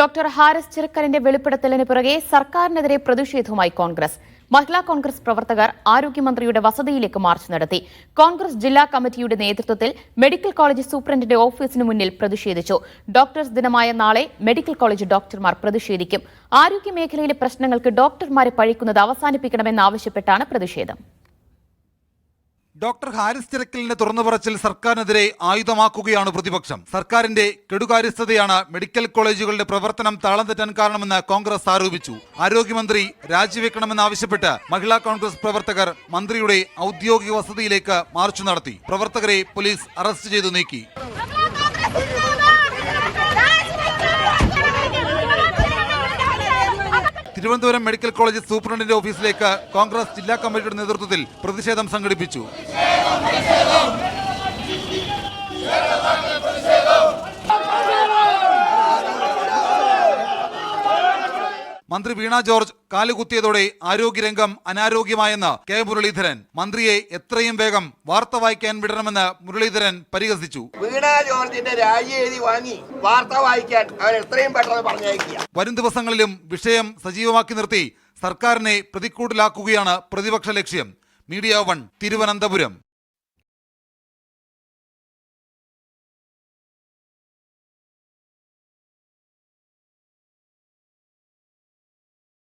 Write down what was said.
Doctor Haris ചിറക്കലിന്റെ വെളിപ്പെടുത്തലിന് പുറകെ സർക്കാരിനെതിരെ പ്രതിഷേധവുമായി കോൺഗ്രസ്. മഹിളാ കോൺഗ്രസ് പ്രവർത്തകർ ആരോഗ്യമന്ത്രിയുടെ വസതിയിലേക്ക് മാർച്ച് നടത്തി. കോൺഗ്രസ് ജില്ലാ കമ്മിറ്റിയുടെ നേതൃത്വത്തിൽ മെഡിക്കൽ കോളേജ് സൂപ്രണ്ടിന്റെ ഓഫീസിന് മുന്നിൽ പ്രതിഷേധിച്ചു. ഡോക്ടേഴ്സ് ദിനമായ നാളെ മെഡിക്കൽ കോളേജ് ഡോക്ടർമാർ പ്രതിഷേധിക്കും. ആരോഗ്യമേഖലയിലെ പ്രശ്നങ്ങൾക്ക് ഡോക്ടർമാരെ പഴിക്കുന്നത് അവസാനിപ്പിക്കണമെന്നാവശ്യപ്പെട്ടാണ് പ്രതിഷേധം. ഡോക്ടർ ഹാരിസ് ചിറക്കലിന്റെ തുറന്നുപറച്ചിൽ സർക്കാരിനെതിരെ ആയുധമാക്കുകയാണ് പ്രതിപക്ഷം. സർക്കാരിന്റെ കെടുകാര്യസ്ഥതയാണ് മെഡിക്കൽ കോളേജുകളുടെ പ്രവർത്തനം താളം തെറ്റാൻ കാരണമെന്ന് കോൺഗ്രസ് ആരോപിച്ചു. ആരോഗ്യമന്ത്രി രാജിവെക്കണമെന്നാവശ്യപ്പെട്ട് മഹിളാ കോൺഗ്രസ് പ്രവർത്തകർ മന്ത്രിയുടെ ഔദ്യോഗിക വസതിയിലേക്ക് മാർച്ച് നടത്തി. പ്രവർത്തകരെ പോലീസ് അറസ്റ്റ് ചെയ്തു നീക്കി. തിരുവനന്തപുരം മെഡിക്കൽ കോളേജ് സൂപ്രണ്ടിന്റെ ഓഫീസിലേക്ക് കോൺഗ്രസ് ജില്ലാ കമ്മിറ്റിയുടെ നേതൃത്വത്തിൽ പ്രതിഷേധം സംഘടിപ്പിച്ചു. മന്ത്രി വീണ ജോർജ് കാലുകുത്തിയതോടെ ആരോഗ്യരംഗം അനാരോഗ്യമായെന്ന് കെ മുരളീധരൻ. മന്ത്രിയെ എത്രയും വേഗം വാർത്ത വായിക്കാൻ വിടണമെന്ന് മുരളീധരൻ പരിഹസിച്ചു. വീണ ജോർജിന്റെ രാജി എഴുതി വാങ്ങി വാർത്ത വായിക്കാൻ എത്രയും പെട്ടെന്ന് പറഞ്ഞയക്കുക. വരും ദിവസങ്ങളിലും വിഷയം സജീവമാക്കി നിർത്തി സർക്കാരിനെ പ്രതിക്കൂട്ടിലാക്കുകയാണ് പ്രതിപക്ഷ ലക്ഷ്യം. Media one Thiruvananthapuram.